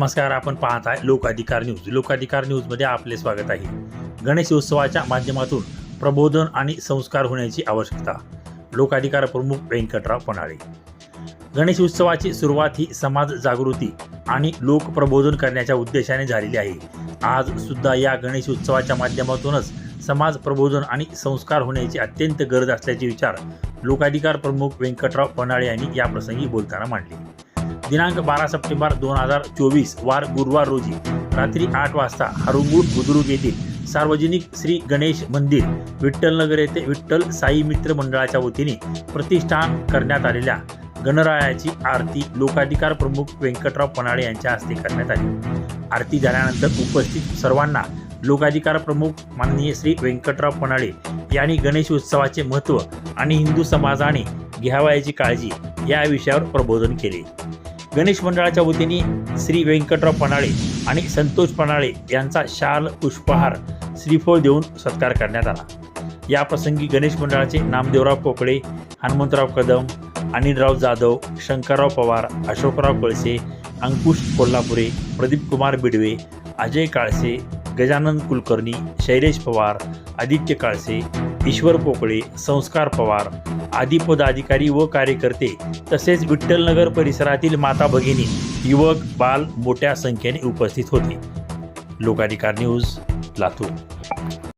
नमस्कार आपण पाहत आहे लोकाधिकार न्यूज. लोकाधिकार न्यूजमध्ये आपले स्वागत आहे. गणेश उत्सवाच्या माध्यमातून प्रबोधन आणि संस्कार होण्याची आवश्यकता. लोकाधिकार प्रमुख व्यंकटराव पणाळे गणेश उत्सवाची सुरुवात ही समाज जागृती आणि लोकप्रबोधन करण्याच्या उद्देशाने झालेली आहे. आज सुद्धा या गणेश उत्सवाच्या माध्यमातूनच समाज प्रबोधन आणि संस्कार होण्याची अत्यंत गरज असल्याचे विचार लोकाधिकार प्रमुख व्यंकटराव पणाळे यांनी याप्रसंगी बोलताना मांडले. दिनांक बारा सप्टेंबर दोन हजार चोवीस वार गुरुवार रोजी रात्री आठ वाजता हरुंगूर बुद्रुक येथील सार्वजनिक श्री गणेश मंदिर विठ्ठलनगर येथे विठ्ठल साई मित्र मंडळाच्या वतीने प्रतिष्ठान करण्यात आलेल्या गणरायाची आरती लोकाधिकार प्रमुख व्यंकटराव पनाळे यांच्या हस्ते करण्यात आली. आरती झाल्यानंतर उपस्थित सर्वांना लोकाधिकार प्रमुख माननीय श्री व्यंकटराव पनाळे यांनी गणेश उत्सवाचे महत्त्व आणि हिंदू समाजाने घ्यावयाची काळजी या विषयावर प्रबोधन केले. गणेश मंडळाच्या वतीने श्री व्यंकटराव पनाळे आणि संतोष पनाळे यांचा शाल पुष्पहार श्रीफळ देऊन सत्कार करण्यात आला. या प्रसंगी गणेश मंडळाचे नामदेवराव पोकळे हनुमंतराव कदम अनिलराव जाधव शंकरराव पवार अशोकराव कळसे अंकुश कोल्हापुरे प्रदीप कुमार बिडवे अजय काळसे गजानन कुलकर्णी शैलेश पवार आदित्य काळसे ईश्वर पोकळे संस्कार पवार आदी पदाधिकारी व कार्यकर्ते तसेच विठ्ठलनगर परिसरातील माता भगिनी युवक बाल मोठ्या संख्येने उपस्थित होते. लोकाधिकार न्यूज लातूर.